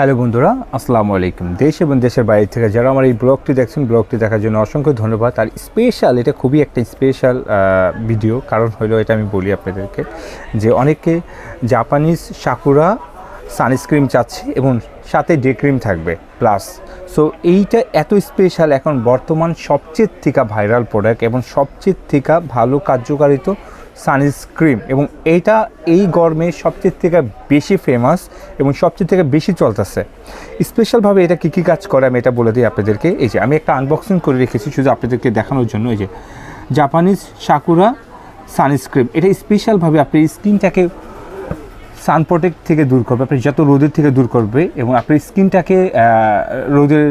Hello বন্ধুরা, আসসালামু আলাইকুম। দেশ এবং দেশের বাইরে থেকে যারা আমার এই ব্লগটি দেখছেন, ব্লগটি দেখার জন্য অসংখ্য ধন্যবাদ। আর স্পেশাল এটা খুবই একটা স্পেশাল ভিডিও কারণ হলো এটা আমি বলি আপনাদেরকে, যে অনেকে জাপানিজ সাকুরা সানস্ক্রিন চাচ্ছে এবং সাথে ডে ক্রিম থাকবে প্লাস সো এইটা এত স্পেশাল এখন বর্তমান সবচেয়ে থেকে ভাইরাল প্রোডাক্ট এবং সবচেয়ে থেকে ভালো কার্যকারিত সানস্ক্রিন এবং এইটা এই গরমে সবচেয়ে থেকে বেশি ফেমাস এবং সবচেয়ে থেকে বেশি চলতেছে। স্পেশালভাবে এটা কী কী কাজ করে আমি এটা বলে দিই আপনাদেরকে। এই যে আমি একটা আনবক্সিং করে রেখেছি শুধু আপনাদেরকে দেখানোর জন্য। এই যে জাপানিজ সাকুরা সানস্ক্রিম। এটা স্পেশালভাবে আপনি স্কিনটাকে সান প্রোটেক্ট থেকে দূর করবে। আপনি যত রোদের থেকে দূর করবে এবং আপনার স্কিনটাকে রোদের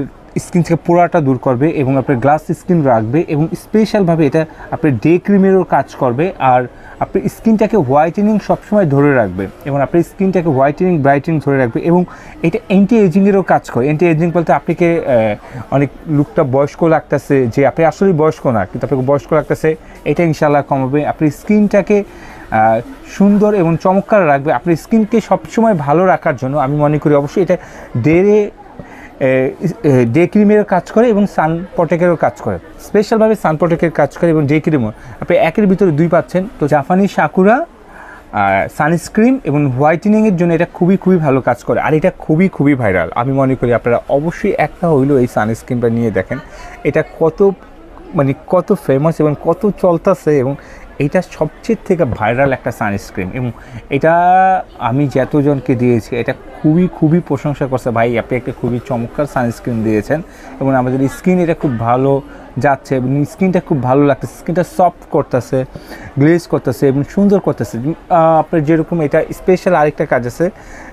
স্কিন থেকে পোড়াটা দূর করবে এবং আপনার গ্লাস স্কিন রাখবে এবং স্পেশালভাবে এটা আপনার ডে ক্রিমেরও কাজ করবে। আর আপনার স্কিনটাকে হোয়াইটেনিং সবসময় ধরে রাখবে এবং আপনার স্কিনটাকে হোয়াইটেনিং ব্রাইটেনিং ধরে রাখবে এবং এটা অ্যান্টি এজিংয়েরও কাজ করে। অ্যান্টি এজিং বলতে আপনাকে অনেক লুকটা বয়স্ক লাগতেছে যে আপনি আসলেই বয়স্ক না, কিন্তু আপনাকে বয়স্ক লাগতেছে, এটা ইনশাল্লাহ কমাবে। আপনার স্কিনটাকে সুন্দর এবং চমৎকার রাখবে। আপনার স্কিনকে সবসময় ভালো রাখার জন্য আমি মনে করি অবশ্যই এটা ডেরে ডে ক্রিমেরও কাজ করে এবং সান প্রটেকেরও কাজ করে। স্পেশালভাবে সান প্রটেকের কাজ করে এবং ডে ক্রিমও আপনি একের ভিতরে দুই পাচ্ছেন। তো জাপানি সাকুরা সানস্ক্রিন এবং হোয়াইটেনিংয়ের জন্য এটা খুবই খুবই ভালো কাজ করে। আর এটা খুবই খুবই ভাইরাল আমি মনে করি আপনারা অবশ্যই একটা হইলেও এই সানস্ক্রিনটা নিয়ে দেখেন। এটা কত মানে কত ফেমাস এবং কত চলতেছে এবং এটা সবচেয়ে থেকে ভাইরাল একটা সানস্ক্রিন এবং এটা আমি যতজনকে দিয়েছি, এটা খুবই খুবই প্রশংসা করছে। ভাই, আপনি একটা খুবই চমৎকার সানস্ক্রিন দিয়েছেন এবং আমাদের স্কিন এটা খুব ভালো যাচ্ছে এবং স্কিনটা খুব ভালো লাগতেছে। স্কিনটা সফট করতেছে, গ্লেজ করতেছে এবং সুন্দর করতেছে। আপনার যেরকম এটা স্পেশাল আরেকটা কাজ আছে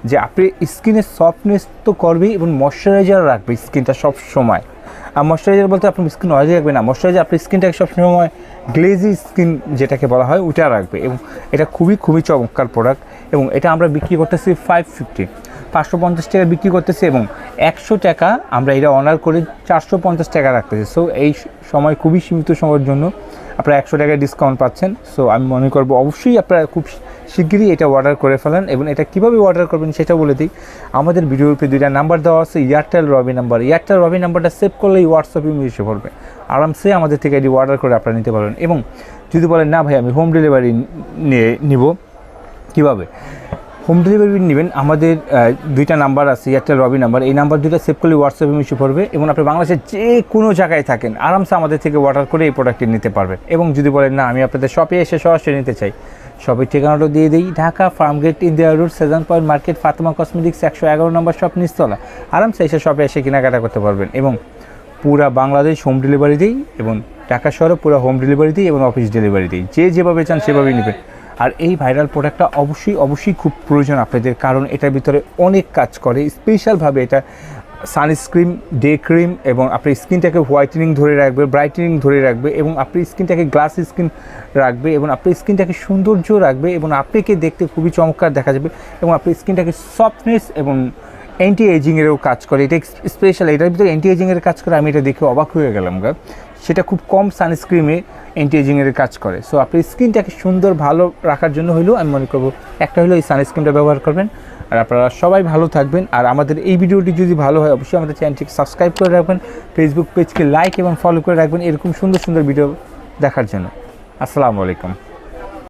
যে, আপনি স্কিনের সফটনেস তো করবেই এবং ময়শ্চারাইজার রাখবে স্কিনটা সব সময় আর ময়শ্চারাইজার বলতে আপনার স্কিন অয়েলি রাখবে না। ময়শ্চারাইজার আপনার স্কিনটাকে সবসময় গ্লেজি স্কিন যেটাকে বলা হয় ওটা রাখবে এবং এটা খুবই খুবই চমৎকার প্রোডাক্ট এবং এটা আমরা বিক্রি করতেছি ফাইভ ফিফটি পাঁচশো পঞ্চাশ টাকা বিক্রি করতেছি এবং একশো টাকা আমরা এটা অনার করে চারশো পঞ্চাশ টাকা রাখতেছি। সো এই সময় খুবই সীমিত সময়ের জন্য আপনারা একশো টাকা ডিসকাউন্ট পাচ্ছেন। সো আমি মনে করব অবশ্যই আপনারা খুব শিগগিরই এটা অর্ডার করে ফেলেন এবং এটা কীভাবে অর্ডার করবেন সেটা বলে দিই। আমাদের ভিডিওর উপরে দুইটা নাম্বার দেওয়া আছে Airtel Robi number Airtel Robi নাম্বারটা সেভ করলেই হোয়াটসঅ্যাপে এসে পড়বে। আরামসে আমাদের থেকে এটি অর্ডার করে আপনারা নিতে পারবেন। এবং যদি বলেন, না ভাই, আমি হোম ডেলিভারি নিয়ে নিব। কীভাবে? হোম ডেলিভারি নেবেন। আমাদের দুইটা নাম্বার আছে, এয়ারটেল রবি নাম্বার। এই নাম্বার দুটো সেভ করলে হোয়াটসঅ্যাপে মিশে পড়বে এবং আপনি বাংলাদেশের যে কোনো জায়গায় থাকেন, আরামসে আমাদের থেকে অর্ডার করে এই প্রোডাক্টটি নিতে পারবেন। এবং যদি বলেন, না, আমি আপনাদের শপে এসে সরাসরি নিতে চাই। শপের ঠিকানাটা দিয়ে দিই। Dhaka Farmgate Indira road Sezan point market Fatema cosmetics একশো এগারো নম্বর শপ নিচতলা। আরামসে এসে শপে এসে কেনাকাটা করতে পারবেন এবং পুরা বাংলাদেশ হোম ডেলিভারি দিই এবং ঢাকা শহরে পুরো হোম ডেলিভারি দিই এবং অফিস ডেলিভারি দিই। যে যেভাবে চান সেভাবেই নেবেন। আর এই ভাইরাল প্রোডাক্টটা অবশ্যই অবশ্যই খুব প্রয়োজন আপনাদের, কারণ এটার ভিতরে অনেক কাজ করে। স্পেশালভাবে এটা সানস্ক্রিন, ডে ক্রিম এবং আপনার স্কিনটাকে হোয়াইটেনিং ধরে রাখবে, ব্রাইটেনিং ধরে রাখবে এবং আপনার স্কিনটাকে গ্লাস স্কিন রাখবে এবং আপনার স্কিনটাকে সৌন্দর্য রাখবে এবং আপনাকে দেখতে খুবই চমৎকার দেখা যাবে এবং আপনার স্কিনটাকে সফটনেস এবং অ্যান্টি এজিংয়েরও কাজ করে। এটা স্পেশাল, এটার ভিতরে অ্যান্টি এজিংয়ের কাজ করে, আমি এটা দেখে অবাক হয়ে গেলাম, গা। সেটা খুব কম সানস্ক্রিমে অ্যান্টি এজিংয়ের কাজ করে। সো আপনি স্কিনটাকে সুন্দর, ভালো রাখার জন্য হইলেও আমি মনে করব একটা হলো এই সানস্ক্রিমটা ব্যবহার করবেন। আর আপনারা সবাই ভালো থাকবেন। আর আমাদের এই ভিডিওটি যদি ভালো হয়, অবশ্যই আমাদের চ্যানেলটিকে সাবস্ক্রাইব করে রাখবেন। ফেসবুক পেজকে লাইক এবং ফলো করে রাখবেন। এরকম সুন্দর সুন্দর ভিডিও দেখার জন্য। আসসালামু আলাইকুম।